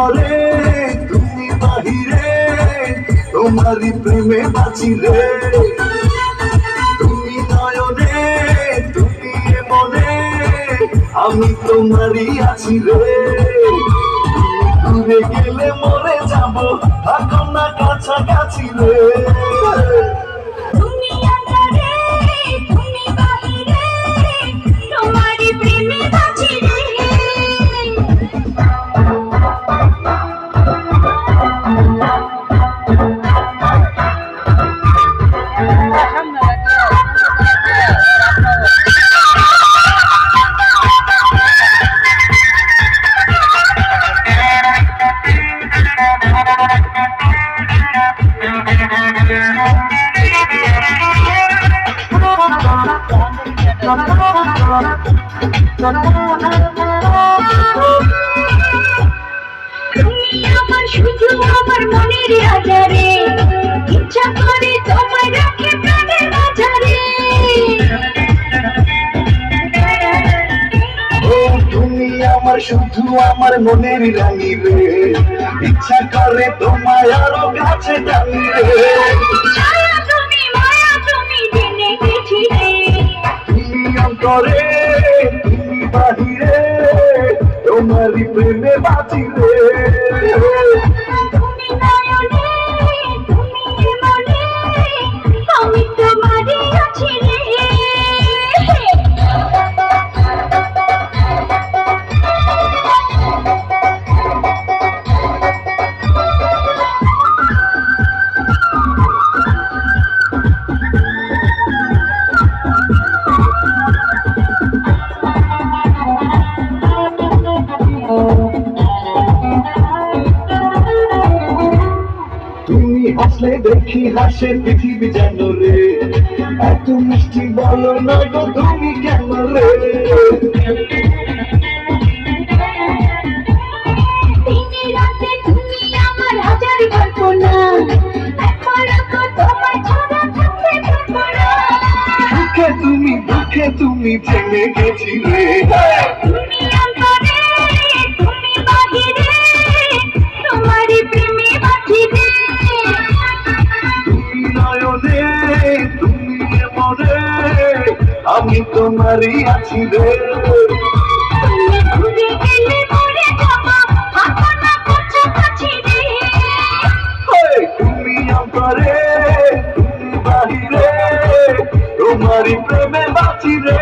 অন্তরে তুমি বাহিরে, তোমারই প্রেমে বাঁচিলে। তুমি নয়নে, তুমি মনে আমি তোমারই আছি রে দূরে গেলে মরে যাব থাকো না কাছাকাছি রে। আমার শুধু আমার মনের রাজারে ইচ্ছা করে তোমায় শুধু আমার মনের রানী রে ইচ্ছা করে তোমায় আরও কাছে টানি রে তুমি অন্তরে বাহিরে তোমারই প্রেমে বাঁচি রে দেখি হাসে পৃথিবী যেন রে। এত মিষ্টি বলো না গো তুমি কেন রে? তুমি হাজার কল্পনা। একবার আমি তোমারই আছি রে তুমি আমারে তুমি বাহিরে তোমারই প্রেমে বাঁচি রে